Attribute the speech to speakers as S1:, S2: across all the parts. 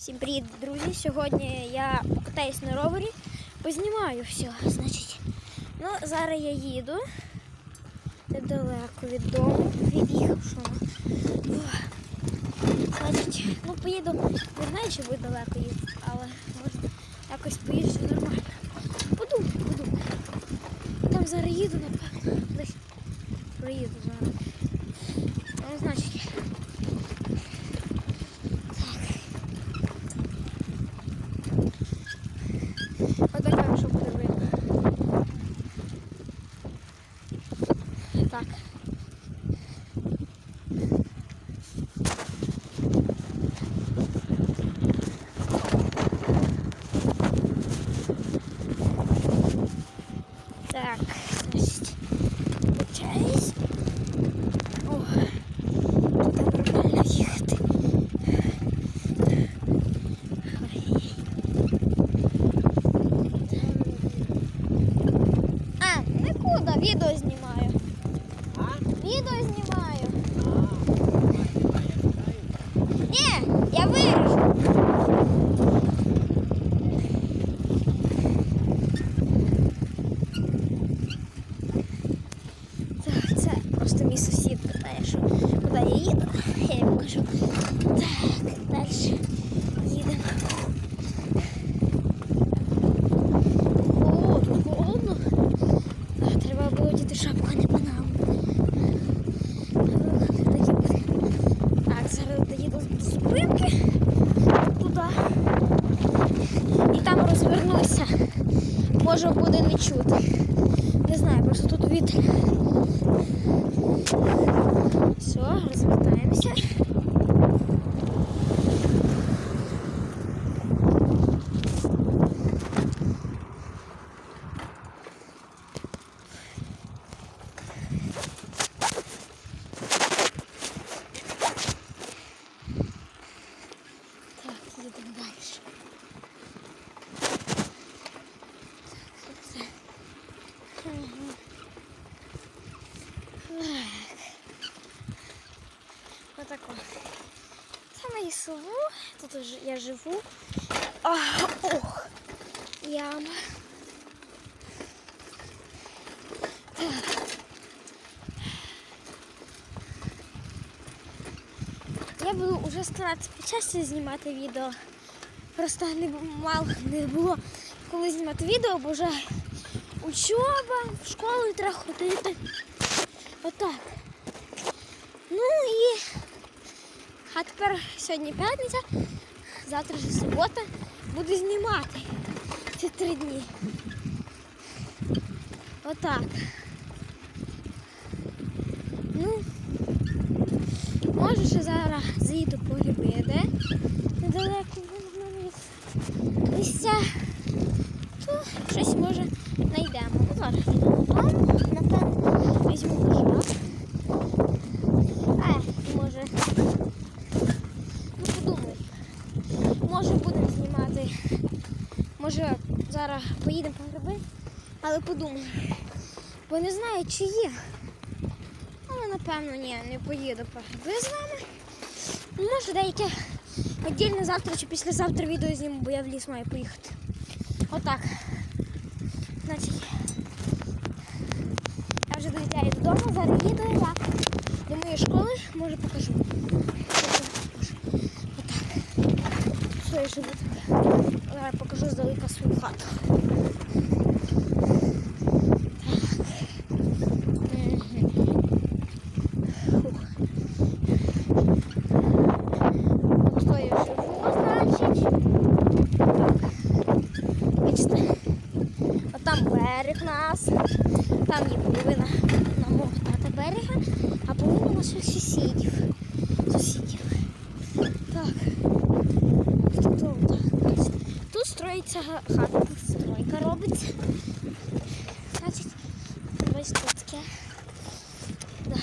S1: Всім привіт, друзі! Сьогодні я покатаюсь на ровері, познімаю все, значить. Ну, зараз я їду. Недалеко від дому. Від'їхав, що ну. Значить, ну поїду, не знаю, чи буде далеко їздити, але може якось поїжджу нормально. Подумаю, подумаю. Там зараз їду, напевно. Десь проїду зараз. Ну, значить. Отака, що буде видно. Так. Так, значить, включаюсь. О, тут нормально їхати. Ой. А, нікуди, відео знімаю. Відео знімаю. Ні, я виріжу. Так, це просто мій сусід питає, що куди я їду. Я йому кажу. Так, далі їдемо. О, холодно. Треба було діти шапку, не панаму. Так, зараз доїду до зупинки туди. І там розвернуся. Може буде не чути. Не знаю, просто тут вітер. Все, розвертаємося. Так, їдемо далі. Так, це все. Ага. Так. Отако. Це село. Тут я живу. А, ох, яма. Я буду вже старатися почаще знімати відео. Просто не мало не було коли знімати відео, бо вже учоба, в школу треба ходити. Отак. Ну і а тепер сьогодні п'ятниця, завтра вже субота. Буду знімати ці три дні. Отак. Ну, може ще зараз заїду по гриби, де недалеко від то щось може знайдемо. Ну, зараз напевно, візьму ножа. А, може. Ну подумай. Може будемо знімати. Може зараз поїдемо по гриби, але подумай. Бо не знаю, чи є. Але напевно ні, не поїду по гриби з вами. Може деяке віддільне завтра чи післязавтра відео зніму, бо я в ліс маю поїхати. Отак. Значить. Я вже доїжджаю додому, зараз їду я до моєї школи, може покажу. Що я живу. Зараз покажу здалека свою хату. Берег нас. Там є половина на мого берега, а половина наших сусідів. Сусідів. Так. Тут, тут, га- хата, стройка робиться. Значить, ось тут таке. Да.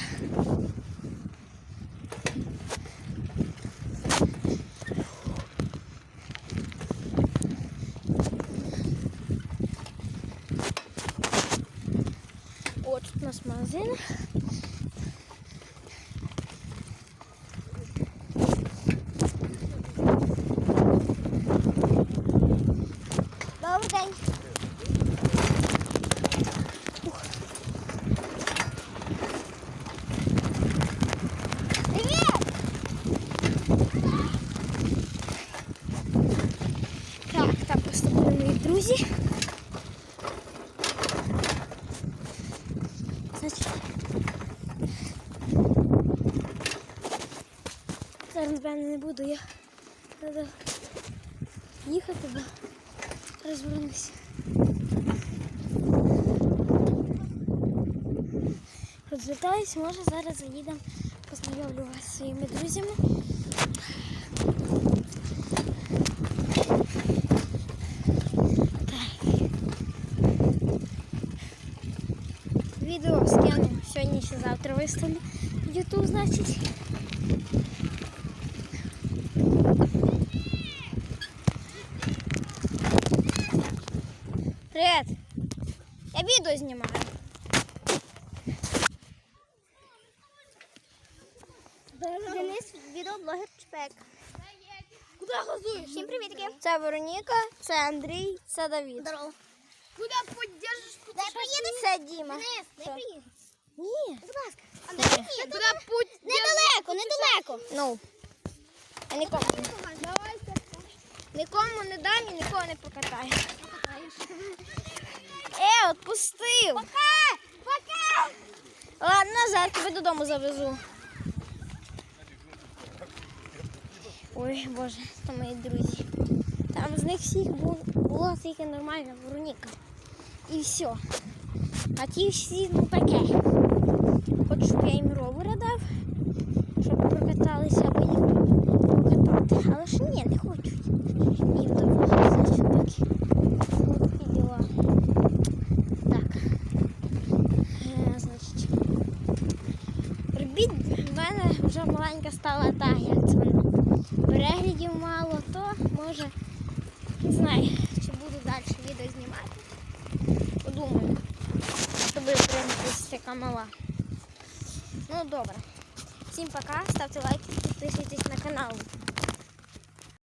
S1: О, тут у нас магазин. з тобою, мої друзі. Значить, зараз, напевно, не буду я. Треба їхати, бо розвернуся. Розвертаюсь, може зараз заїдемо, познайомлю вас зі своїми друзями. Відео скину сьогодні чи завтра виставлю YouTube, значить. Привіт! Я відео знімаю.
S2: Денис, відеоблогер Чпек.
S1: Куди газуєш?
S2: Всім привітки.
S1: Це Вероніка, це Андрій, це Давід.
S2: Здорово.
S1: Куди поддержиш?
S2: Дай приїдеш?
S1: Це Діма.
S2: Денис,
S1: Що?
S2: приїдеш.
S1: Ні.
S2: Будь ласка. Андрій.
S1: Куди путь?
S2: Недалеко, недалеко.
S1: Ну. Я нікому, нікому не дам і нікого не покатаю. Е, отпустив.
S2: Пока! Пока!
S1: Ладно, назад тебе додому завезу. Ой, боже, це мої друзі. Там з них всіх бу- була тільки нормальна Вероніка. І все. А ті всі ну таке. Хоч щоб я їм ровера дав, щоб прокаталися або їх покатати. Але ж ні, не хочуть. Їм допомагати, значить такі. Такі діла. Так. Е, значить. Робіть в мене вже маленька стала так, як це воно. Переглядів мало, то може не знаю, чи буду далі відео знімати. Подумаю, щоб прийматися така мала. Ну добре. Всім пока, ставте лайки, підписуйтесь на канал.